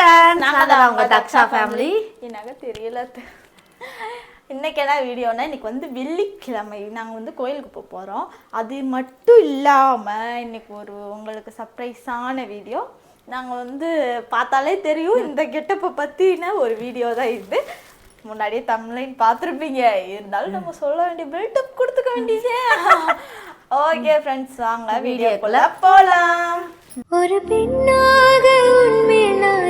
Friends நாங்க Daksha family எனக்கு தெரியல. இன்னைக்கு என்ன வீடியோனா இன்னைக்கு வந்து வெள்ளிக்கிழமை. நாங்கள் வந்து கோயிலுக்கு போக போகிறோம் அது மட்டும் இல்லாமல் இன்னைக்கு ஒரு உங்களுக்கு சர்ப்ரைஸான வீடியோ. நாங்கள் வந்து பார்த்தாலே தெரியும் இந்த கெட்டப்பை பற்றின ஒரு வீடியோ தான் இது. முன்னாடியே தமிழ்லைன் பார்த்துருப்பீங்க. இருந்தாலும் நம்ம சொல்ல வேண்டிய பில்டப் கொடுத்துக்க வேண்டியதே. ஓகே ஃப்ரெண்ட்ஸ் வாங்க வீடியோக்குள்ள போகலாம் ஒரு பெண்ணாக உன்மேல்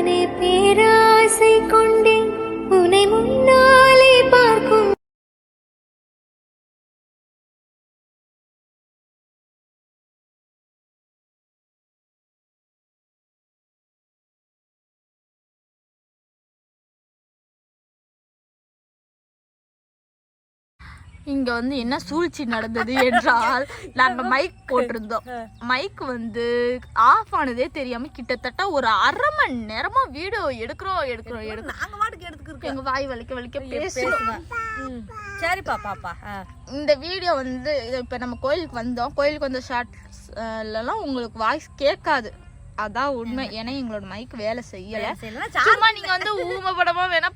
நானே பேராசை கொண்டேன் உனை முன்னா இங்க வந்து என்ன சூழ்ச்சி நடந்தது என்றால் நாங்க மைக் போட்டிருந்தோம். மைக் வந்து ஆஃப் ஆனதே தெரியாம கிட்டத்தட்ட ஒரு அரை மணி நேரமா வீடியோ எடுக்கிறோம் எடுக்கிறோம் எடுக்கிறோம். நாங்கள் மாட்டுக்கு எடுத்துக்கிறோம் எங்க வாய் வலிக்க வலிக்க ம். சரிப்பா பாப்பா இந்த வீடியோ வந்து இப்ப நம்ம கோயிலுக்கு வந்தோம். கோயிலுக்கு வந்த ஷார்ட்ஸ்லாம் உங்களுக்கு வாய்ஸ் கேட்காது. அதான் உண்மை. ஏன்னா எங்களோட மைக் வேலை செய்யல. சும்மா நீங்க வந்து ஊம படமா வேணா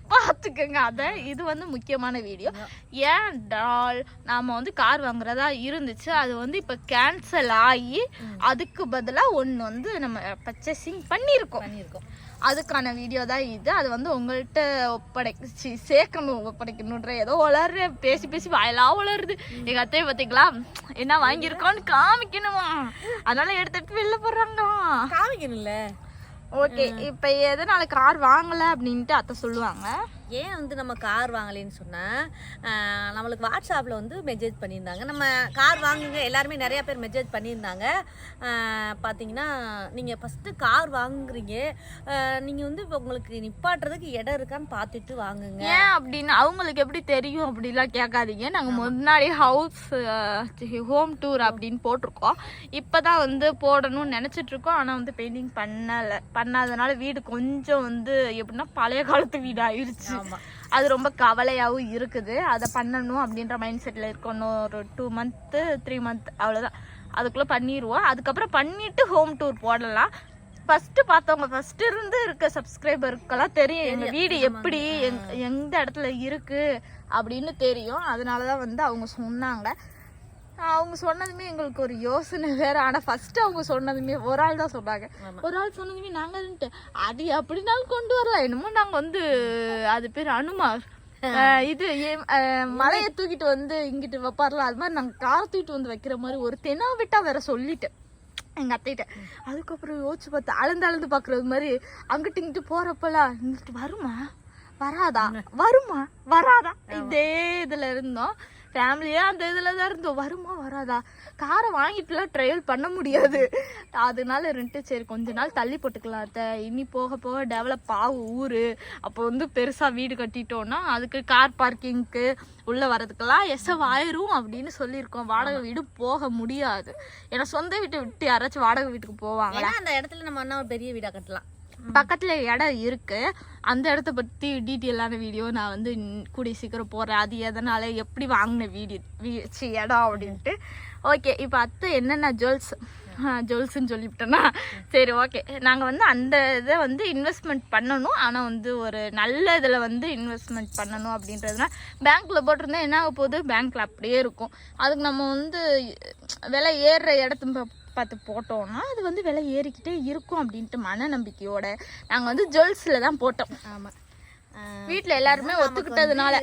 பாத்துக்கோங்க. அத இது வந்து முக்கியமான வீடியோ. ஏன்டால் நாம வந்து கார் வாங்குறதா இருந்துச்சு? அது வந்து இப்ப கேன்சல் ஆகி அதுக்கு பதிலா ஒண்ணு வந்து நம்ம பர்ச்சேசிங் பண்ணியிருக்கோம். பண்ணியிருக்கோம். அதுக்கான வீடியோ தான் இது. அது வந்து உங்கள்கிட்ட ஒப்படைச்சு சேர்க்கணும் ஒப்படைக்கணுன்ற ஏதோ வளர்ற பேசி பேசி வாயெல்லாம் வளருது எங்க அத்தையை பார்த்தீங்களா என்ன வாங்கியிருக்கோன்னு காமிக்கணுமா? அதனால எடுத்து எடுத்து வெளில போடுறாங்க காமிக்கணும்ல. ஓகே இப்போ எதனால கார் வாங்கல அப்படின்ட்டு அத்தை சொல்லுவாங்க. ஏன் வந்து நம்ம கார் வாங்கலைன்னு சொன்னால் நம்மளுக்கு வாட்ஸ்அப்பில் வந்து மெசேஜ் பண்ணியிருந்தாங்க. நம்ம கார் வாங்குங்க எல்லாருமே நிறைய பேர் மெசேஜ் பண்ணியிருந்தாங்க. பார்த்தீங்கன்னா நீங்கள் ஃபஸ்ட்டு கார் வாங்குறீங்க. நீங்கள் வந்து இப்போ உங்களுக்கு நிப்பாட்டுறதுக்கு இடம் இருக்கான்னு பார்த்துட்டு வாங்குங்க. ஏன் அப்படின்னு அவங்களுக்கு எப்படி தெரியும் அப்படிலாம் கேட்காதீங்க. நாங்கள் முன்னாடி ஹவுஸ் ஹோம் டூர் அப்படின்னு போட்டிருக்கோம். இப்போ தான் வந்து போடணும்னு நினச்சிட்டு இருக்கோம் ஆனால் வந்து பெயிண்டிங் பண்ணலை. பண்ணாதனால வீடு கொஞ்சம் வந்து எப்படின்னா பழைய காலத்து வீடு ஆயிடுச்சு. அது ரொம்ப கவலையாகவும் இருக்குது. அதை பண்ணணும் அப்படின்ற மைண்ட் செட்டில் இருக்கோம். இன்னும் ஒரு டூ மந்த்து த்ரீ மந்த் அவ்வளோதான் அதுக்குள்ளே பண்ணிடுவோம் அதுக்கப்புறம் பண்ணிட்டு ஹோம் டூர் போடலாம். ஃபர்ஸ்ட் பார்த்தவங்க ஃபர்ஸ்ட் இருந்து இருக்க சப்ஸ்கிரைபருக்கெல்லாம் தெரியும். எங்க வீடு எப்படி எங்- எந்த இடத்துல இருக்கு அப்படின்னு தெரியும். அதனால தான் வந்து அவங்க சொன்னாங்க. அவங்க சொன்னதுமே எங்களுக்கு ஒரு யோசனை வேற. ஆனா ஃபர்ஸ்ட் அவங்க சொன்னதுமே ஒரு ஆள் தான் சொன்னாங்க. ஒரு ஆள் சொன்னதுமே நாங்க அது அப்படினாலும் கொண்டு வரலாம். என்னமோ நாங்க வந்து அது பேர் அனுமார் இது மலையை தூக்கிட்டு வந்து இங்கிட்டு வைப்பார்ல. அது மாதிரி நாங்க காரை தூக்கிட்டு வந்து வைக்கிற மாதிரி ஒரு தெனா விட்டா வேற சொல்லிட்டேன் எங்க அத்தைகிட்ட. அதுக்கப்புறம் யோசிச்சு பார்த்து அளந்து அளந்து பாக்குறது மாதிரி அங்கிட்டு இங்கிட்டு போறப்பெல்லாம் இங்கிட்டு வருமா? வராதா? வருமா? வராதா? இதே இதுல இருந்தோம். ஃபேமிலியாக அந்த இதில் தான் இருந்தோம். வருமா வராதா? காரை வாங்கிட்டுலாம் ட்ரையல் பண்ண முடியாது. அதனால இருந்துட்டு சரி கொஞ்ச நாள் தள்ளி போட்டுக்கலாம் அத்தை. இனி போக போக டெவலப் ஆகும் ஊர். அப்போ வந்து பெருசாக வீடு கட்டிட்டோன்னா அதுக்கு கார் பார்க்கிங்க்கு உள்ளே வரதுக்கெல்லாம் எசவ் ஆயிரும் அப்படின்னு சொல்லியிருக்கோம். வாடகை வீடு போக முடியாது. ஏன்னா சொந்த வீட்டை விட்டு யாராச்சும் வாடகை வீட்டுக்கு போவாங்க அந்த இடத்துல நம்ம என்ன ஒரு பெரிய வீடாக கட்டலாம். பக்கத்தில் இடம் இருக்குது அந்த இடத்த பற்றி டீட்டெயிலான வீடியோ நான் வந்து கூடிய சீக்கிரம் போடுறேன் அது எதனால எப்படி வாங்கின வீடியோ வீச்சு இடம் அப்படின்ட்டு. ஓகே இப்போ அத்தை என்னென்ன ஜுவல்ஸ் ஜுவல்ஸ்ன்னு சொல்லிவிட்டேன்னா சரி ஓகே நாங்கள் வந்து அந்த இதை வந்து இன்வெஸ்ட்மெண்ட் பண்ணணும். ஆனால் வந்து ஒரு நல்ல இதில் வந்து இன்வெஸ்ட்மெண்ட் பண்ணணும் அப்படின்றதுனா பேங்க்கில் போட்டிருந்தா என்ன ஆக போகுது? பேங்க்கில் அப்படியே இருக்கும். அதுக்கு நம்ம வந்து விலை ஏறுற இடத்த பார்த்து போட்டோம்னா அது வந்து விலை ஏறிக்கிட்டே இருக்கும் அப்படின்ட்டு மன நம்பிக்கையோட நாங்கள் வந்து ஜுவல்ஸில் தான் போட்டோம். ஆமாம் வீட்டில் எல்லாருமே ஒத்துக்கிட்டதுனால.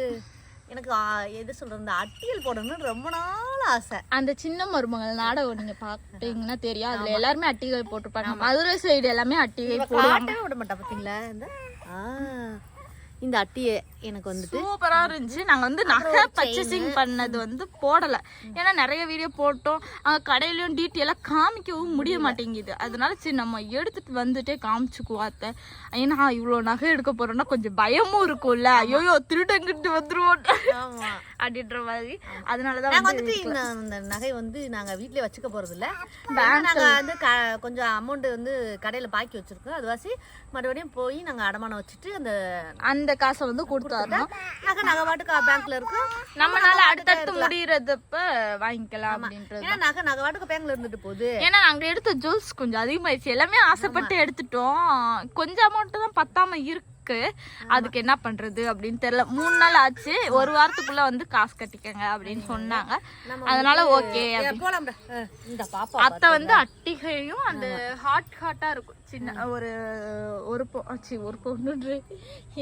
எனக்கு எது சொல்கிறது இந்த அட்டியல் போடணும்னு ரொம்ப நாள் ஆசை. அந்த சின்ன மருமகள் நாடகம் நீங்க பாத்தீங்கன்னா தெரியும். அதுல எல்லாருமே அட்டிகை போட்டிருப்பாங்க. மதுரை சைடு எல்லாமே அட்டிகை போடுவாங்க. காட்டவே விட மாட்டா பார்த்தீங்களா இந்த இந்த அட்டியை எனக்கு வந்துட்டு. சூப்பரா இருந்துச்சு. நாங்க வந்து நகை பர்ச்சேசிங் பண்ணது வந்து போடல. ஏன்னா நிறைய வீடியோ போட்டோம். அங்க கடையிலயும் டீட்டெயிலா காமிக்கவும் முடிய மாட்டேங்குது. அதனால சரி நம்ம எடுத்துட்டு வந்துட்டே காமிச்சுக்குவோம் அத்தை. ஏன்னா இவ்வளவு நகை எடுக்க போறோம்னா கொஞ்சம் பயமும் இருக்கும்ல. ஐயோ திருடங்கிட்டு வந்துருவோம். ஆமா. அப்படின்ற மாதிரி. அதனாலதான் நாங்க வந்து வந்துட்டு இந்த நகை வந்து நாங்க வீட்லயே வச்சுக்க போறது இல்ல. நாங்க வந்து க- கொஞ்சம் அமௌண்ட் வந்து கடையில பாக்கி வச்சிருக்கோம். அது வாசி மறுபடியும் போய் நாங்க அடமானம் வச்சுட்டு அந்த அந்த இந்த காசை வந்து கொடுத்தாரணும் நகை நகை பாட்டுக்கு பேங்க்ல இருக்கும் நம்மளால அடுத்தடுத்து முடியறதப்ப வாங்கிக்கலாம் அப்படின்றது ஏன்னா நகை நகை பாட்டுக்கு பேங்க்ல இருந்துட்டு போகுது. ஏன்னா நாங்க எடுத்த ஜுவல்ஸ் கொஞ்சம் அதிகமாயிடுச்சு. எல்லாமே ஆசைப்பட்டு எடுத்துட்டோம். கொஞ்சம் அமௌண்ட் தான் பத்தாம இருக்கு. அதுக்கு என்ன பண்றது அப்படின்னு தெரியல. மூணு நாள் ஆச்சு. ஒரு வாரத்துக்குள்ள வந்து காசு கட்டிக்கங்க அப்படின்னு சொன்னாங்க. அதனால ஓகே அத்தை வந்து அட்டிகையும் அந்த ஹாட் ஹாட்டா இருக்கும். சின்ன ஒரு ஒரு போ சி ஒரு பவுண்டு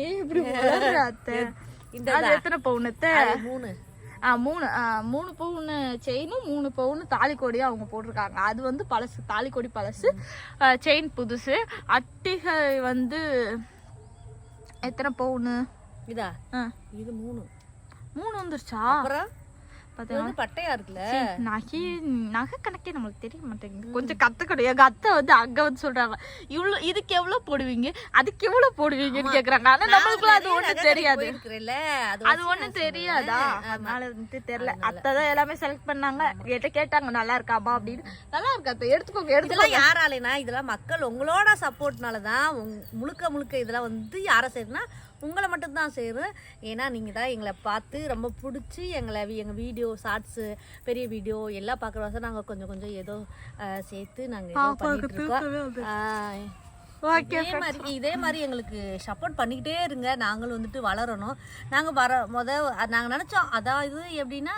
ஏன் இப்படி அத்தை? அது எத்தனை பவுனத்தை மூணு. மூணு மூணு பவுன் செயினும் மூணு பவுன் தாலிக்கொடியும் அவங்க போட்டிருக்காங்க. அது வந்து பழசு தாலிக்கொடி பழசு. செயின் புதுசு. அட்டிகை வந்து எத்தனை பவுனு? இதா? இது மூணு. மூணு வந்துருச்சா? அப்புறம்? பட்டையா இருக்குல்ல? நகை நகை கணக்கே நம்மளுக்கு தெரிய மாட்டேங்குது. கொஞ்சம் கத்துக்கணும். எங்க அத்தை வந்து அங்க வந்து சொல்றாங்க. இவ்வளவு இதுக்கு எவ்வளவு போடுவீங்க? அதுக்கு எவ்வளவு போடுவீங்கன்னு கேக்குறாங்க. ஆனா அது ஒண்ணும் தெரியாது. அது ஒண்ணும் தெரியாதா? அதனால வந்துட்டு தெரியல. அத்தை தான் எல்லாமே செலக்ட் பண்ணாங்க. என்கிட்ட கேட்டாங்க நல்லா இருக்காமா அப்படின்னு. நல்லா இருக்கா அத்தை? எடுத்துக்கோங்க இதெல்லாம் யாராலேனா இதெல்லாம் மக்கள் உங்களோட சப்போர்ட்னால தான் முழுக்க முழுக்க இதெல்லாம் வந்து யாரை செய்யறதுனா உங்களை மட்டும்தான் செய்கிறோம் ஏன்னா நீங்கள் தான் எங்களை பார்த்து ரொம்ப பிடிச்சி எங்களை எங்கள் வீடியோ ஷார்ட்ஸு பெரிய வீடியோ எல்லாம் பார்க்குற வருஷம் நாங்கள் கொஞ்சம் கொஞ்சம் ஏதோ அஹ், சேர்த்து நாங்கள் பண்ணிட்டு இருக்கோம். இதே மாதிரி இதே மாதிரி எங்களுக்கு சப்போர்ட் பண்ணிக்கிட்டே இருங்க. நாங்களும் வந்துட்டு வளரணும். நாங்கள் வர முத நாங்கள் நினச்சோம் அதான் இது எப்படின்னா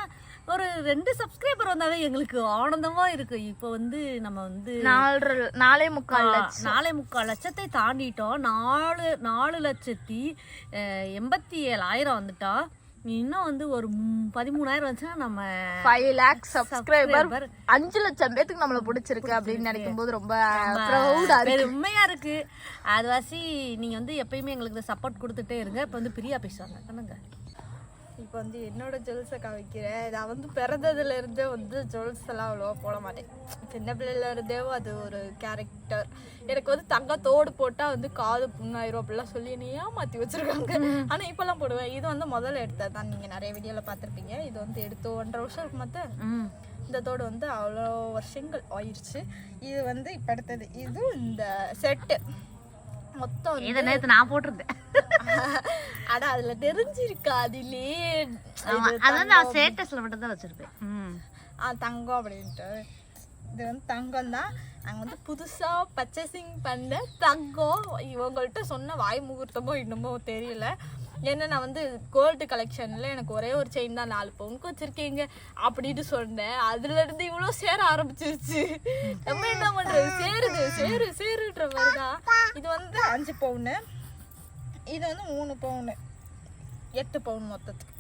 ஒரு ரெண்டு சப்ஸ்கிரைபர் வந்தாவே எங்களுக்கு ஆனந்தமா இருக்கு. இப்போ வந்து நம்ம வந்து நாலரை நாலே முக்கால் நாலே முக்கால் லட்சத்தை தாண்டிட்டோம். நாலு நாலு லட்சத்தி எண்பத்தி ஏழாயிரம் வந்துட்டோம் இன்னும் வந்து ஒரு பதிமூணாயிரம் வந்துச்சுன்னா நம்ம ஃபைவ் லேக்ஸ் சப்ஸ்கிரைபர் அஞ்சு லட்சம் பேத்துக்கு நம்மள பிடிச்சிருக்கு அப்படின்னு நினைக்கும் போது ரொம்ப ப்ரௌடா இருக்கு. இருக்கு. அதுவாசி நீங்க வந்து எப்பயுமே எங்களுக்கு சப்போர்ட் கொடுத்துட்டே இருங்க. இப்போ வந்து பிரியா பேசுவாங்க. பண்ணுங்க. இப்போ வந்து என்னோட ஜுவல்ஸை காமிக்கிறேன். நான் வந்து பிறந்ததுல இருந்தே வந்து ஜுவல்ஸ் எல்லாம் அவ்வளோவா போட மாட்டேன். சின்ன பிள்ளையில இருந்தே அது ஒரு கேரக்டர் எனக்கு வந்து தங்கத்தோடு போட்டா வந்து காது புண்ணாயிரும் அப்படிலாம் சொல்லி என்னை ஏமாத்தி வச்சிருக்காங்க. ஆனா இப்பெல்லாம் போடுவேன். இது வந்து முதல்ல எடுத்தது தான். நீங்க நிறைய வீடியோல பார்த்திருப்பீங்க. இது வந்து எடுத்து ஒன்றரை வருஷம் இருக்கு மத்த ம் இந்த தோடு வந்து அவ்வளோ வருஷங்கள் ஆயிடுச்சு இது வந்து இப்போ எடுத்தது. இது இந்த செட்டு மொத்தம் இதை நேத்து நான் போட்டிருந்தேன். அட அதுல தெரிஞ்சிருக்கா அதிலே இது அதான் நான் ஸ்டேட்டஸ்ல மட்டும் தான் வச்சிருப்பேன். தங்கம் அப்படின்ட்டு. இது வந்து தங்கம் தான். நாங்கள் வந்து புதுசாக பர்ச்சேசிங் பண்ண தங்கம். இவங்கள்ட்ட சொன்ன வாய் முகூர்த்தமோ இன்னமோ தெரியல. ஏன்னா நான் வந்து கோல்டு கலெக்ஷனில் எனக்கு ஒரே ஒரு செயின் தான் நாலு பவுனுக்கு வச்சுருக்கீங்க அப்படின்னு சொன்னேன். அதுலேருந்து இவ்வளோ சேர ஆரம்பிச்சிருச்சு. நம்ம என்ன பண்ணுறது சேருது சேரு சேருன்ற மாதிரி தான் இது வந்து அஞ்சு பவுனு. இது வந்து மூணு பவுனு. எட்டு பவுன் மொத்தத்துக்கு.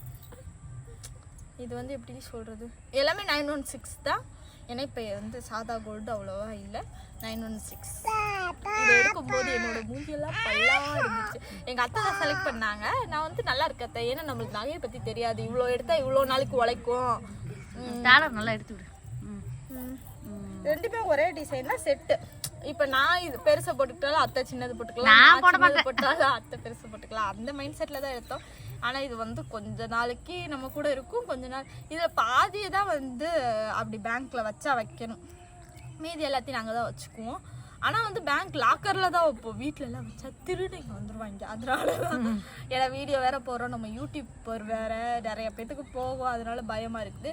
இது வந்து எப்படி சொல்கிறது எல்லாமே நைன் ஒன் சிக்ஸ் தான். ஏன்னா இப்போ வந்து சாதா கோல்டு அவ்வளோவா இல்லை. நைன் ஒன் சிக்ஸ் இது எடுக்கும்போது என்னோட மூஞ்சியெல்லாம் பல்லா இருந்துச்சு. எங்கள் அத்தை தான் செலக்ட் பண்ணாங்க. நான் வந்து நல்லா இருக்க அத்தை. ஏன்னா நம்மளுக்கு நகையை பற்றி தெரியாது. இவ்வளோ எடுத்தா இவ்வளோ நாளைக்கு உழைக்கும். டாலர் நல்லா எடுத்து விடு. ரெண்டுமே ஒரே டிசைன் தான் செட்டு இப்போ நான் இது பெருசை போட்டுக்கிட்டாலும் அத்தை சின்னது போட்டுக்கலாம். நான் போட்டாலும் அத்தை பெருசு போட்டுக்கலாம். அந்த மைண்ட் செட்டில் தான் எடுத்தோம். ஆனால் இது வந்து கொஞ்ச நாளைக்கு நம்ம கூட இருக்கும். கொஞ்ச நாள். இதில் பாதியை தான் வந்து அப்படி பேங்க்கில் வச்சா வைக்கணும். மீதி எல்லாத்தையும் நாங்கள் தான் வச்சுக்குவோம். ஆனால் வந்து பேங்க் லாக்கரில் தான் வைப்போம். வீட்ல எல்லாம் வச்சா திருடுங்க வந்துருவாங்க. அதனால தான் ஏன்னா வீடியோ வேற போகிறோம் நம்ம யூடியூப் வேற நிறைய பேத்துக்கு போகும். அதனால பயமாக இருக்குது.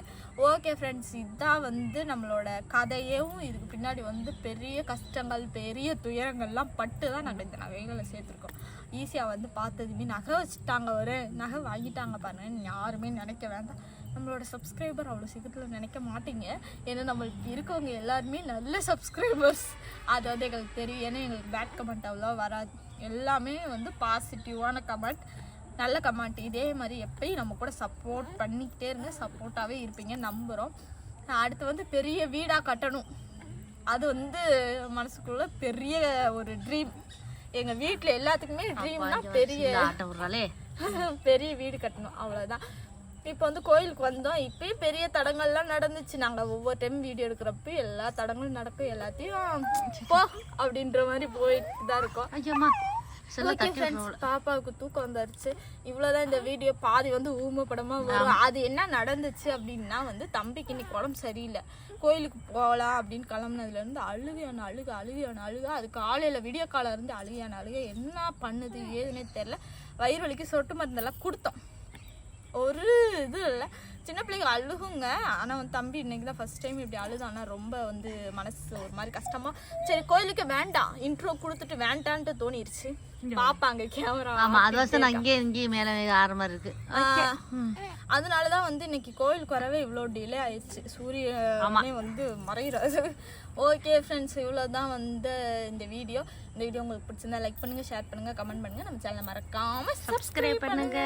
ஓகே ஃப்ரெண்ட்ஸ் இதுதான் வந்து நம்மளோட கதையும். இதுக்கு பின்னாடி வந்து பெரிய கஷ்டங்கள் பெரிய துயரங்கள்லாம் பட்டு தான் நாங்கள் இந்த நகைகளை சேர்த்துருக்கோம். ஈஸியாக வந்து பார்த்ததுமே நகை வச்சுட்டாங்க ஒரு நகை வாங்கிட்டாங்க பாருங்க. யாருமே நினைக்க வேண்டாம். நம்மளோட சப்ஸ்கிரைபர் அவ்வளோ சீக்கிரத்தில் நினைக்க மாட்டீங்க. ஏன்னா நம்மளுக்கு இருக்கவங்க எல்லாருமே நல்ல சப்ஸ்கிரைபர்ஸ் அது வந்து எங்களுக்கு தெரியும். ஏன்னா எங்களுக்கு பேட் கமெண்ட் அவ்வளோ வராது. எல்லாமே வந்து பாசிட்டிவான கமெண்ட் நல்ல கமெண்ட் இதே மாதிரி எப்பயும் நம்ம கூட சப்போர்ட் பண்ணிக்கிட்டே இருங்க. சப்போர்ட்டாகவே இருப்பீங்க. நம்புகிறோம் அடுத்து வந்து பெரிய வீடாக கட்டணும். அது வந்து மனசுக்குள்ள பெரிய ஒரு ட்ரீம் எங்கள் வீட்டில் எல்லாத்துக்குமே ட்ரீம்னா பெரிய பெரிய வீடு கட்டணும். அவ்வளோதான் இப்போ வந்து கோயிலுக்கு வந்தோம். இப்பயும் பெரிய தடங்கள்லாம் நடந்துச்சு. நாங்கள் ஒவ்வொரு டைம் வீடியோ எடுக்கிறப்ப எல்லா தடங்களும் நடக்கும். எல்லாத்தையும் போ அப்படின்ற மாதிரி போயிட்டு தான் இருக்கோம். ஐயோம்மா செல்ல ஓகே தட்டி ஃப்ரெண்ட்ஸ் பாப்பாவுக்கு தூக்கம் வந்துருச்சு. இவ்வளோதான் இந்த வீடியோ பாதி வந்து ஊமை படமா வரும் அது என்ன நடந்துச்சு அப்படின்னா வந்து தம்பிக்கு இன்னைக்கு உடம்பு சரியில்லை. கோயிலுக்கு போகலாம் அப்படின்னு கிளம்புனதுல இருந்து அழுகையான அழுக அழுகையான அழுக. அது காலையில விடிய காலம் இருந்து அழுகையான அழுக. என்ன பண்ணுது ஏதுன்னே தெரியல. வயிறு வலிக்கு சொட்டு மருந்தெல்லாம் கொடுத்தோம். ஒரு இது இல்லை. சின்ன பிள்ளைங்க அழுகுங்க. ஆனால் வந்து தம்பி இன்னைக்கு தான் ஃபர்ஸ்ட் டைம் இப்படி அழுதானா ரொம்ப வந்து மனசு ஒரு மாதிரி கஷ்டமா. சரி கோயிலுக்கு வேண்டாம். இன்ட்ரோ கொடுத்துட்டு வேண்டான்ட்டு தோணிருச்சு. பாப்பாங்க கேமரா ஆமா அது வருஷம் இங்கே இங்கேயும் மேலே மாதிரி இருக்கு. அதனால தான் வந்து இன்னைக்கு கோயிலுக்கு வரவே இவ்வளோ டிலே ஆயிடுச்சு. சூரியனே வந்து மறைகிறாரு ஓகே ஃப்ரெண்ட்ஸ் இவ்வளோ தான் வந்து இந்த வீடியோ இந்த வீடியோ உங்களுக்கு பிடிச்சிருந்தா லைக் பண்ணுங்க ஷேர் பண்ணுங்க கமெண்ட் பண்ணுங்க. நம்ம சேனலை மறக்காம சப்ஸ்கிரைப் பண்ணுங்க.